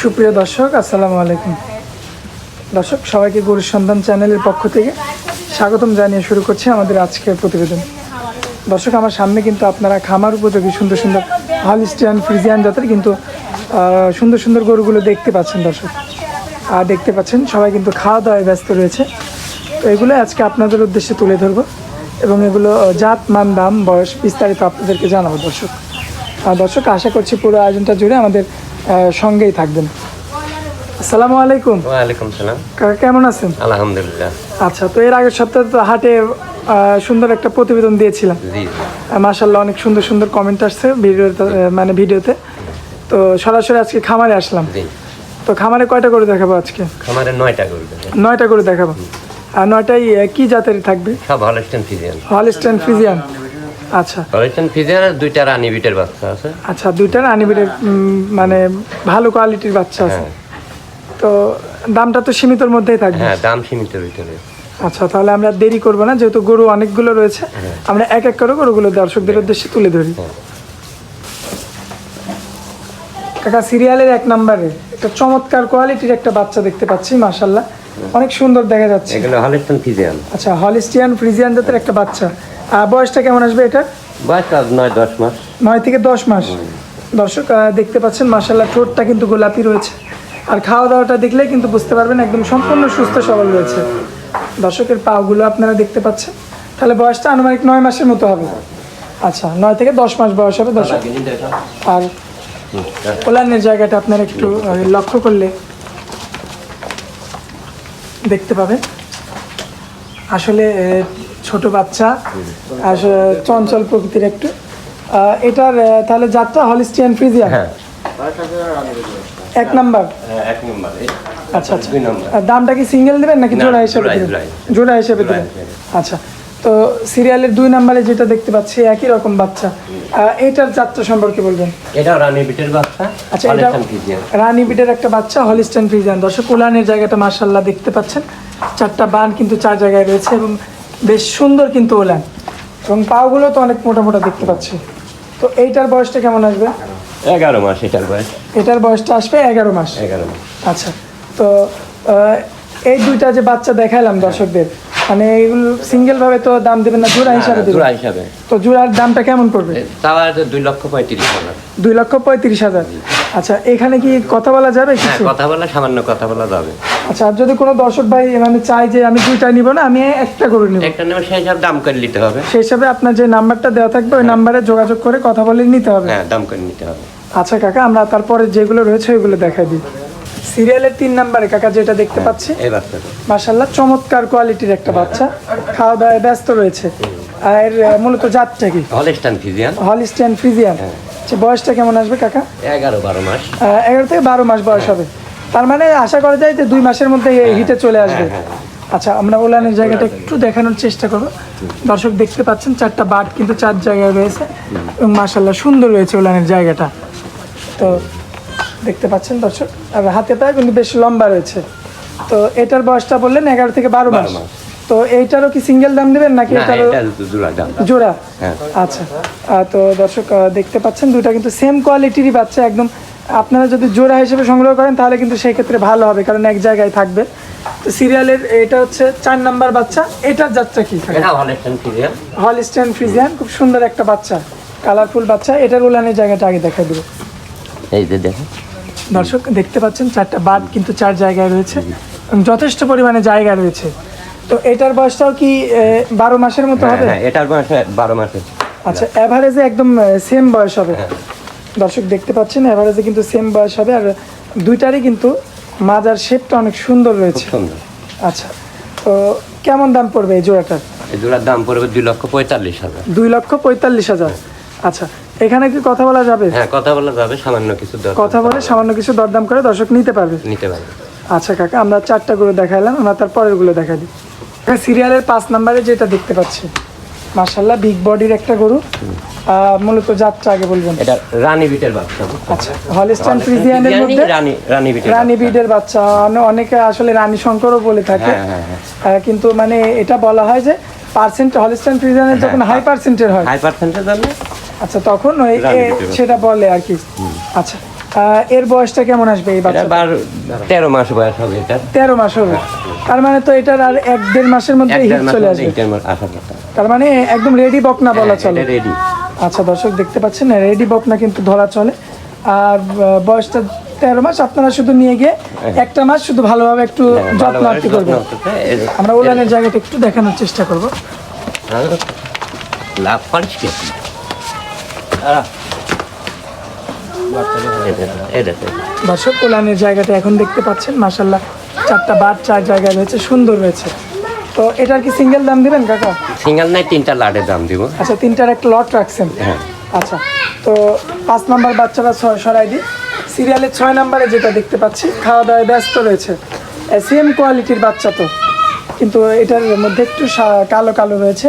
সুপ্রিয় দর্শক, আসসালামু আলাইকুম। দর্শক, সবাইকে গরুর সন্ধান চ্যানেলের পক্ষ থেকে স্বাগতম জানিয়ে শুরু করছি আমাদের আজকের প্রতিবেদন। দর্শক, আমার সামনে কিন্তু আপনারা খামার উপযোগী সুন্দর সুন্দর হলিস্টিয়ান, ফ্রিজিয়ান জাতের কিন্তু সুন্দর সুন্দর গরুগুলো দেখতে পাচ্ছেন দর্শক। আর দেখতে পাচ্ছেন, সবাই কিন্তু খাওয়া দাওয়ায় ব্যস্ত রয়েছে। তো এগুলো আজকে আপনাদের উদ্দেশ্যে তুলে ধরবো এবং এগুলো জাত, মান, দাম, বয়স বিস্তারিত আপনাদেরকে জানাব দর্শক। আর দর্শক, আশা করছি পুরো আয়োজনটা জুড়ে আমাদের সঙ্গেই থাকবেন। আসসালামু আলাইকুম। ওয়ালাইকুম সালাম। কাকা কেমন আছেন? আলহামদুলিল্লাহ। আচ্ছা তো এর আগের সপ্তাহে তো হাটে সুন্দর একটা প্রতিবেদন দিয়েছিলাম। জি মাশাল্লাহ অনেক সুন্দর সুন্দর কমেন্ট আসছে ভিডিওতে মানে ভিডিওতে। তো সরাসরি আজকে খামারে আসলাম। তো খামারে কয়টা করে দেখাবো আজকে? খামারে নয়টা আছে। নয়টা করে দেখাবো। আর নয়টাই কি জাতের থাকবে? সব হলস্টেন ফিজিয়ান হলিস্টেন ফিজিয়ান আচ্ছা। ফিজিয়ান আর দুইটা রানী বিটের বাচ্চা আছে। আচ্ছা আনিবিটের মানে ভালো কোয়ালিটির বাচ্চা আছে। হ্যাঁ। তো দামটা তো সীমিতর মধ্যেই থাকবে। হ্যাঁ দাম ভিতরে। আচ্ছা তাহলে আমরা দেরি করব না যেহেতু গরু অনেকগুলো রয়েছে। আমরা এক এক করে গরুগুলো দর্শকদের উদ্দেশ্যে তুলে ধরি। কাকা সিরিয়ালের এক নম্বরে একটা চমৎকার কোয়ালিটির একটা বাচ্চা দেখতে পাচ্ছি মাশাল্লাহ অনেক সুন্দর দেখা যাচ্ছে। এগুলো হলস্টেন ফিজিয়ান আচ্ছা হলিস্টিয়ান ফ্রিজিয়ান জাতের একটা বাচ্চা। বয়সটা কেমন আসবে এটা? বয়স নয় দশ মাস। নয় থেকে দশ মাস। দর্শক দেখতে পাচ্ছেন মাশাল্লাহ ঠোঁটটা কিন্তু গোলাপি রয়েছে। আর খাওয়া দাওয়াটা দেখলেই কিন্তু বুঝতে পারবেন একদম সম্পূর্ণ সুস্থ সবল রয়েছে। দর্শকের পাগুলো আপনারা দেখতে পাচ্ছেন। তাহলে বয়সটা আনুমানিক নয় মাসের মতো হবে। আচ্ছা নয় থেকে দশ মাস বয়স হবে দর্শক। আর ওলানের জায়গাটা আপনারা একটু লক্ষ্য করলে দেখতে পাবেন। আসলে ছোট বাচ্চা। আসলে চঞ্চল প্রকৃতির একটু। এটার তাহলে যাত্রা হলিস্টিয়ান ফ্রিজিয়ান? হ্যাঁ। এক নাম্বার? এক নম্বর। আচ্ছা আচ্ছা। দুই নম্বর। আর দামটা কি সিঙ্গেল দিবেন নাকি জোড়া হিসেবে দিবেন। জোড়া হিসেবে। দিবেন। আচ্ছা তো সিরিয়ালের দুই নাম্বারে যেটা দেখতে পাচ্ছি একই রকম বাচ্চা। এটার যাত্রা সম্পর্কে বলবেন? এটা রানী বিটের বাচ্চা আচ্ছা এটা রানী বিটের একটা বাচ্চা হলিস্টেন ফ্রিজিয়ান। দর্শক উলানের জায়গাটা মার্শাল্লাহ দেখতে পাচ্ছেন। চারটা বান কিন্তু চার জায়গায় রয়েছে এবং বেশ সুন্দর কিন্তু ওলান। এবং পাগুলো তো অনেক মোটা মোটা দেখতে পাচ্ছি। তো এইটার বয়সটা কেমন আসবে? এগারো মাস এটার বয়স। এটার বয়সটা আসবে এগারো মাস। এগারো মাস। আচ্ছা। তো এই দুইটা যে বাচ্চা দেখালাম দর্শকদের মানে এগুলো সিঙ্গেল ভাবে তো দাম দেবেন না জোড়া হিসাবে জোড়া হিসাবে। তো জোড়ার দামটা কেমন পড়বে? তাও আর দুই লক্ষ পঁয়ত্রিশ হাজার। দুই লক্ষ পঁয়ত্রিশ হাজার। আচ্ছা এখানে কি কথা বলা যাবে হ্যাঁ কিছু? কথা বলা সামান্য কথা বলা যাবে। আচ্ছা আর যদি কোনো দর্শক ভাই মানে চাই যে আমি দুইটা নিব না আমি একটা করে নিব। একটা নেবে সেই হিসাব দাম করে নিতে হবে। সেই হিসাবে আপনার যে নাম্বারটা দেওয়া থাকবে ওই নাম্বারে যোগাযোগ করে কথা বলে নিতে হবে। হ্যাঁ দাম করে নিতে হবে। আচ্ছা কাকা আমরা তারপরে যেগুলো রয়েছে ওইগুলো দেখাই দিই। সিরিয়ালের তিন নাম্বারে কাকা যেটা দেখতে পাচ্ছি। এই বাচ্চাটা। মাশাল্লাহ চমৎকার কোয়ালিটির একটা বাচ্চা। খাওয়া দাওয়ায় ব্যস্ত রয়েছে। আর মূলত জাতটা কি? হলস্টেন ফিজিয়ান হলিস্টিয়ান ফ্রিজিয়ান আচ্ছা বয়সটা কেমন আসবে কাকা? এগারো বারো মাস। এগারো থেকে বারো মাস বয়স হবে। তার মানে আশা করা যায় যে দুই মাসের মধ্যে হিটে চলে আসবে। আচ্ছা আমরা ওলানের জায়গাটা একটু দেখানোর চেষ্টা করব। দর্শক দেখতে পাচ্ছেন চারটা বাট কিন্তু চার জায়গায় রয়েছে। এবং মাশাল্লাহ সুন্দর রয়েছে ওলানের জায়গাটা। তো দেখতে পাচ্ছেন দর্শক? আর হাতে পায়ে কিন্তু বেশ লম্বা রয়েছে। তো এটার বয়সটা বললেন এগারো থেকে বারো মাস। তো এইটারও কি সিঙ্গেল দাম দেবেন নাকি এটারও জোড়া হ্যাঁ। আচ্ছা। তো দর্শক দেখতে পাচ্ছেন দুইটা কিন্তু সেম কোয়ালিটিরই বাচ্চা একদম আপনারা যদি জোড়া হিসেবে সংগ্রহ করেন তাহলে কিন্তু সেই ক্ষেত্রে ভালো হবে কারণ এক জায়গায় থাকবে। তো সিরিয়ালের এটা হচ্ছে চার নাম্বার বাচ্চা। এটার যাত্রা কি? এটা হলস্টেন ফিজিয়ান হলিস্টেন ফ্রিজিয়ান খুব সুন্দর একটা বাচ্চা কালারফুল বাচ্চা। এটার উলানের জায়গাটা আগে দেখা দেবো। এই যে দেখো দর্শক দেখতে পাচ্ছেন চারটা বাদ কিন্তু চার জায়গায় রয়েছে যথেষ্ট পরিমাণে জায়গা রয়েছে। তো এটার বয়সটাও কি বারো মাসের মতো হ্যাঁ হবে? হ্যাঁ এটার বয়স বারো মাসে আচ্ছা অ্যাভারেজে একদম সেম বয়স হবে। দর্শক দেখতে পাচ্ছেন অ্যাভারেজে কিন্তু সেম বয়স হবে আর দুইটারই কিন্তু মাজার শেপটা অনেক সুন্দর রয়েছে। আচ্ছা তো কেমন দাম পড়বে এই জোড়াটার? এই জোড়ার দাম পড়বে দুই লক্ষ পঁয়তাল্লিশ হাজার। দুই লক্ষ পঁয়তাল্লিশ হাজার। আচ্ছা এখানে কি কথা বলা যাবে? হ্যাঁ কথা বলা যাবে সামান্য কিছু দর কথা বলে সামান্য কিছু দরদাম করে দর্শক নিতে পারবে। নিতে পারবে। আচ্ছা কাকা আমরা চারটা গরু দেখাইলাম আমরা তার পরেরগুলো দেখা দিই সিরিয়ালের পাঁচ নাম্বারে যেটা দেখতে পাচ্ছি মার্শাল্লাহ বিগ বডির একটা গরু। মূলত যাত্রা আগে বলবেন। এটা রানী বিটের বাচ্চা। আচ্ছা হলিস্টান ফ্রিজিয়ানের মধ্যে রানী রানী বিটের রানী বিডের বাচ্চা অনে- অনেকে আসলে রানী শঙ্করও বলে থাকে। হ্যাঁ, হ্যাঁ, হ্যাঁ। কিন্তু মানে এটা বলা হয় যে পার্সেন্ট হলিস্টান ফ্রিজিয়ানের যখন হাই পার্সেন্টের হয়। হাই পার্সেন্টেজ দামে আচ্ছা তখন ওই। সেটা বলে আর কি। আচ্ছা এর বয়সটা কেমন আসবে এই বাচ্চা তেরো মাস বয়স হবে এটা তেরো মাস হবে। তার মানে তো এটার আর এক দেড় মাসের মধ্যে হিট চলে আসবে। তার মানে একদম রেডি বকনা বলা চলে। রেডি আচ্ছা দর্শক দেখতে পাচ্ছেন রেডি বকনা কিন্তু ধরা চলে। আর বয়সটা তেরো মাস আপনারা শুধু নিয়ে গিয়ে একটা মাস শুধু ভালোভাবে একটু যত্ন আত্তি করবেন আমরা উলানের জায়গাটা একটু দেখানোর চেষ্টা করব। লাভ পারিস দর্শক উলানের জায়গাটা এখন দেখতে পাচ্ছেন মাসাল্লাহ চারটা বার চার জায়গায় রয়েছে সুন্দর রয়েছে। তো এটার কি সিঙ্গেল দাম দিবেন কাকা? সিঙ্গেল নাই তিনটা লাডের দাম দিব। আচ্ছা তিনটার একটা লট রাখছেন। হ্যাঁ। আচ্ছা তো পাঁচ নাম্বার বাচ্চারা ছয় সরাই দিই। সিরিয়ালের ছয় নাম্বারে যেটা দেখতে পাচ্ছি খাওয়া দাওয়ায় ব্যস্ত রয়েছে। সেম কোয়ালিটির বাচ্চা তো। কিন্তু এটার মধ্যে একটু কালো কালো রয়েছে।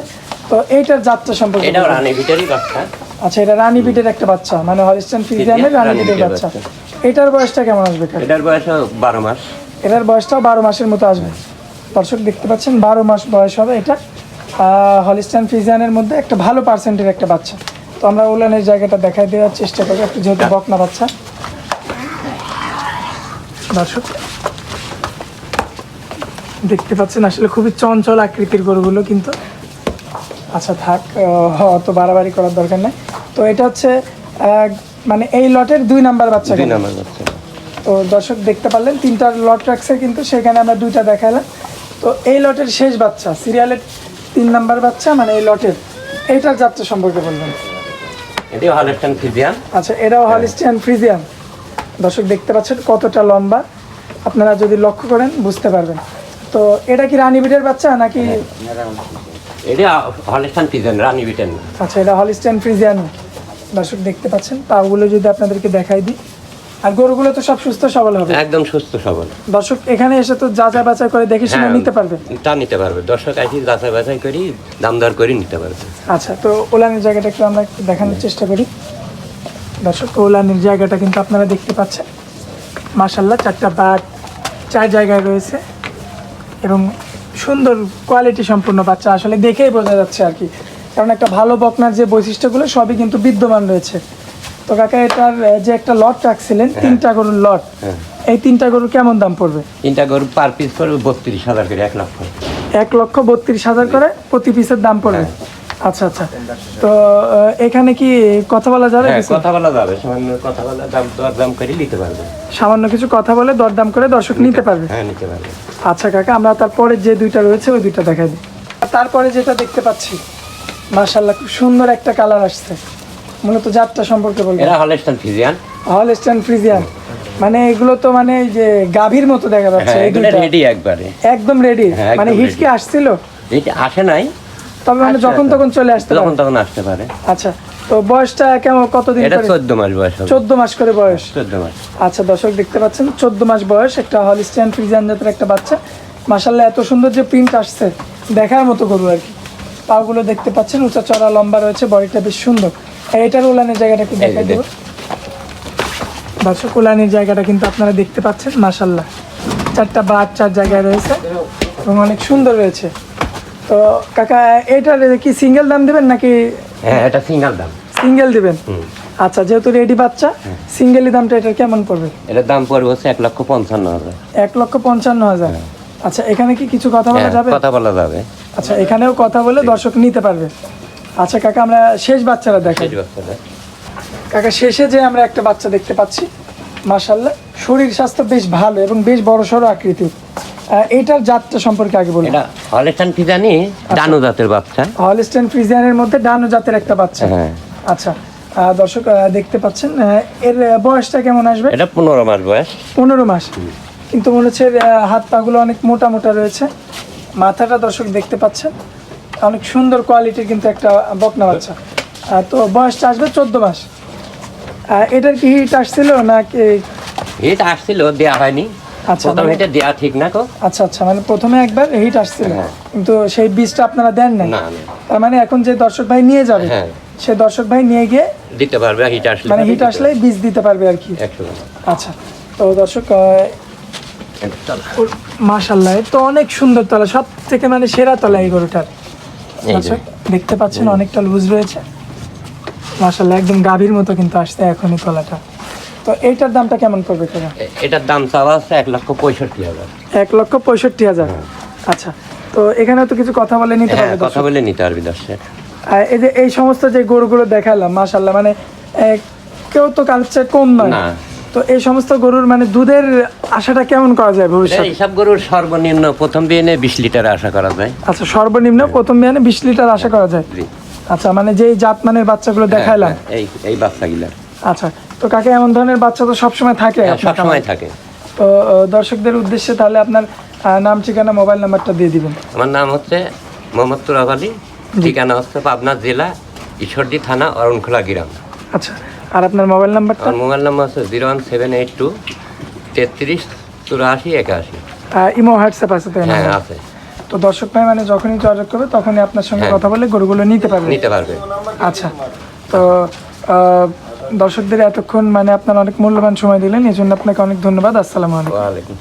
তো এইটার যাত্রা সম্পর্কে এটাও বলুন। রানী ভিটারই বাচ্চা। আচ্ছা এটা রানী বিটের একটা বাচ্চা মানে হলিস্টান ফিজিয়ামের রানী বিটের বাচ্চা। এটার বয়সটা কেমন আসবে এটার বয়স বারো মাস। এটার বয়সটাও বারো মাসের মতো আসবে। দর্শক দেখতে পাচ্ছেন বারো মাস বয়স হবে এটা। হলিস্টান ফিজিয়ানের মধ্যে একটা ভালো পার্সেন্টের একটা বাচ্চা। তো আমরা উলানের জায়গাটা দেখাই দেওয়ার চেষ্টা করি একটু যেহেতু বকনা বাচ্চা। দর্শক দেখতে পাচ্ছেন আসলে খুবই চঞ্চল আকৃতির গরুগুলো কিন্তু। আচ্ছা থাক অত বাড়াবাড়ি করার দরকার নেই। তো এটা হচ্ছে মানে এই লটের দুই নাম্বার বাচ্চা দুই। নাম্বার বাচ্চা। তো দর্শক দেখতে পারলেন তিনটা লট রাখছে কিন্তু সেখানে আমরা দুইটা দেখালাম। তো এই লটের শেষ বাচ্চা সিরিয়ালের তিন নাম্বার বাচ্চা মানে এই লটের। এইটার যাত্রা সম্পর্কে বলবেন। এটি হলেস্টান ফিজিয়ান আচ্ছা এটাও হলিস্টিয়ান ফ্রিজিয়ান দর্শক দেখতে পাচ্ছেন কতটা লম্বা। আপনারা যদি লক্ষ্য করেন বুঝতে পারবেন। তো এটা কি রানী বিটের বাচ্চা নাকি? এটি হলেস্টান ফিজিয়ান রানী ভিটার না। আচ্ছা এটা হলিস্টিয়ান ফ্রিজিয়ান দর্শক দেখতে পাচ্ছেন পাগুলো যদি আপনাদেরকে দেখাই দিই। আর গরুগুলো তো সব সুস্থ সবল হবে। একদম সুস্থ সবল। দর্শক এখানে এসে তো যাচাই বাছাই করে দেখে শুনে হ্যাঁ, নিতে পারবে। তা নিতে পারবে। দর্শক আসি যাচাই বাছাই করি দাম দর করে নিতে পারবে। আচ্ছা তো ওলানের জায়গাটা একটু আমরা একটু দেখানোর চেষ্টা করি। দর্শক ওলানের জায়গাটা কিন্তু আপনারা দেখতে পাচ্ছেন। মাশাল্লাহ চারটা বাট চার জায়গায় রয়েছে। এবং সুন্দর কোয়ালিটি সম্পূর্ণ বাচ্চা আসলে দেখেই বোঝা যাচ্ছে আর কি। কারণ একটা ভালো বকনার যে বৈশিষ্ট্যগুলো সবই কিন্তু বিদ্যমান রয়েছে। তো কাকা এটার যে একটা লট রাখছিলেন তিনটা গরুর লট হ্যাঁ। এই তিনটা গরু কেমন দাম পড়বে? তিনটা গরু পার পিস পড়বে বত্রিশ হাজার করে এক লক্ষ। এক লক্ষ বত্রিশ হাজার করে প্রতি পিসের দাম পড়বে? আচ্ছা আচ্ছা। তো এখানে কি কথা বলা যাবে হ্যাঁ কথা বলা যাবে সামান্য কথা বলা দাম দর দাম করে নিতে পারবে। সামান্য কিছু কথা বলে দরদাম করে দর্শক নিতে পারবে? হ্যাঁ নিতে পারবে। আচ্ছা কাকা আমরা তারপরে যে দুইটা রয়েছে ওই দুইটা দেখাই দিই। তারপরে যেটা দেখতে পাচ্ছি মার্শাল্লাহ খুব সুন্দর একটা কালার আসছে। মূলত জাতটা সম্পর্কে বলব। এরা হলেস্টান ফিজিয়ান হলস্টাইন ফ্রিজিয়ান মানে এগুলো তো মানে এই যে গাভীর মতো দেখা যাচ্ছে হ্যাঁ এগুলো রেডি একবারে। একদম রেডি হ্যাঁ, মানে হিট কি আসছিল? এটা আসে নাই। তবে মানে যখন। তখন চলে আসতে যখন পারে। তখন আসতে পারে। আচ্ছা তো বয়সটা কেমন কতদিন এটা করে? চোদ্দ মাস বয়স হবে। চোদ্দ মাস করে বয়স। চোদ্দ মাস। আচ্ছা দর্শক দেখতে পাচ্ছেন চোদ্দ মাস বয়স একটা হলিস্টিয়ান ফ্রিজিয়ান জাতের একটা বাচ্চা। মাসাল্লাহ এত সুন্দর যে প্রিন্ট আসছে দেখার মতো গরু আর কি। পাগুলো দেখতে পাচ্ছেন উঁচা চড়া লম্বা রয়েছে বডিটা বেশ সুন্দর। এটার উলানের জায়গাটা একটু দেখাই দেবো দর্শক উলানের জায়গাটা কিন্তু আপনারা দেখতে পাচ্ছেন মাসাল্লাহ চারটা বাদ চার জায়গায় রয়েছে এবং অনেক সুন্দর রয়েছে। তো কাকা এটার কি সিঙ্গেল দাম দেবেন নাকি? হ্যাঁ এটা সিঙ্গেল দাম। সিঙ্গেল দিবেন? আচ্ছা যেহেতু রেডি বাচ্চা সিঙ্গেলি দামটা এটার কেমন পড়বে? এটার দাম পড়বে হচ্ছে এক লক্ষ পঞ্চান্ন হাজার। এক লক্ষ পঞ্চান্ন হাজার। আচ্ছা এখানে কি কিছু কথা বলা হ্যাঁ, যাবে? কথা বলা যাবে। আচ্ছা এখানেও কথা বলে দর্শক নিতে পারবে। আচ্ছা কাকা আমরা শেষ বাচ্চারা দেখাই। কাকা শেষে যে আমরা একটা বাচ্চা দেখতে পাচ্ছি মাশাল্লাহ শরীর স্বাস্থ্য বেশ ভালো এবং বেশ বড় সড়ো আকৃতির এটার জাতটা সম্পর্কে আগে বলুন। এটা হলেস্টান ফিজানি ডানু জাতের বাচ্চা। হলস্টেন ফ্রিজিয়ানের মধ্যে ডানো জাতের একটা বাচ্চা। হ্যাঁ। আচ্ছা দর্শক দেখতে পাচ্ছেন এর বয়সটা কেমন আসবে? এটা পনেরো মাস বয়স। পনেরো মাস। কিন্তু মনে হচ্ছে হাত পাগুলো অনেক মোটা মোটা রয়েছে। মাথাটা দর্শক দেখতে পাচ্ছেন? অনেক সুন্দর কোয়ালিটির কিন্তু একটা বকনা বাচ্চা। তো বয়সটা আসবে চোদ্দ মাস। এটার কি হিট আসছিল নাকি? হিট আসছিল দেয়া হয়নি। আচ্ছা, প্রথম মানে- এটা দেয়া ঠিক না তো। আচ্ছা আচ্ছা মানে প্রথমে একবার হিট আসছিল। হ্যাঁ। কিন্তু সেই বীজটা আপনারা দেন নাই। না না। তার মানে এখন যে দর্শক ভাই নিয়ে যাবে হ্যাঁ। সে দর্শক ভাই নিয়ে গিয়ে দিতে পারবে হিট আসলে মানে হিট আসলে বীজ দিতে পারবে আর কি। আচ্ছা তো দর্শক মাশাল্লাহ তো অনেক সুন্দর তলা সব থেকে মানে সেরা তলা এই গরুটার। দর্শক দেখতে পাচ্ছেন অনেকটা লুজ রয়েছে। মাশাল্লাহ একদম গাভীর মতো কিন্তু আসছে এখনই তলাটা। তো দামটা কেমন পড়বে এটার দাম চাওয়া আছে এক লক্ষ পঁয়ষট্টি হাজার। এক লক্ষ পঁয়ষট্টি হাজার। আচ্ছা তো এখানে তো কিছু কথা বলে নিতে হ্যাঁ পারবে কথা বলে নিতে পারবি দর্শক। আর এই যে এই সমস্ত যে গরুগুলো দেখালাম মাশাল্লাহ মানে কেউ তো কাল চেয়ে কম নয়। না। তো এই সমস্ত গরুর মানে দুধের আশাটা কেমন করা যায় ভবিষ্যতে? এইসব গরুর সর্বনিম্ন প্রথম বিয়ে বিশ লিটার আশা করা যায়। আচ্ছা সর্বনিম্ন প্রথম বিয়ানে বিশ লিটার আশা করা যায়। আচ্ছা মানে যেই জাত মানের বাচ্চাগুলো দেখাইলাম। হ্যাঁ, এই এই বাচ্চাগুলা আচ্ছা তো কাকে এমন ধরনের বাচ্চা তো সবসময় থাকে হ্যাঁ, আপনার সবসময় থাকে। তো দর্শকদের উদ্দেশ্যে তাহলে আপনার নাম ঠিকানা মোবাইল নাম্বারটা দিয়ে দিবেন। আমার নাম হচ্ছে মোহাম্মদ তুরাব আলী ঠিকানা হচ্ছে পাবনা জেলা ঈশ্বরদী থানা অরণখোলা গ্রাম। আচ্ছা আর আপনার মোবাইল নাম্বারটা আমার মোবাইল নাম্বার আছে zero one seven eight two তেত্রিশ চুরাশি একাশি। ইমো হোয়াটসঅ্যাপ আছে তাই না? হ্যাঁ আছে। তো দর্শক ভাই মানে যখনই যোগাযোগ করবে তখনই আপনার সঙ্গে হ্যাঁ। কথা বলে গরুগুলো নিতে পারবে। নিতে পারবে। আচ্ছা তো দর্শকদের এতক্ষণ মানে আপনার অনেক মূল্যবান সময় দিলেন এই জন্য আপনাকে অনেক ধন্যবাদ। আসসালামু আলাইকুম।